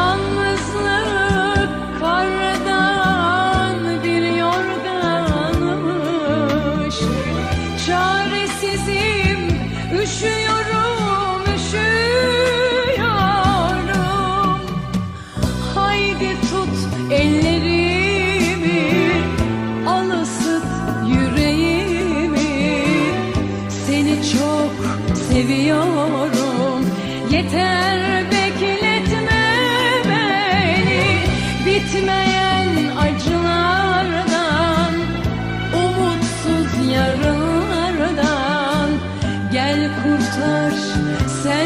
Yalnızlık kardan bir yorganmış. Çaresizim üşüyorum üşüyorum. Haydi tut ellerimi al ısıt yüreğimi. Seni çok seviyorum yeter bitmeyen acılardan Umutsuz yarınlardan. Gel kurtar sen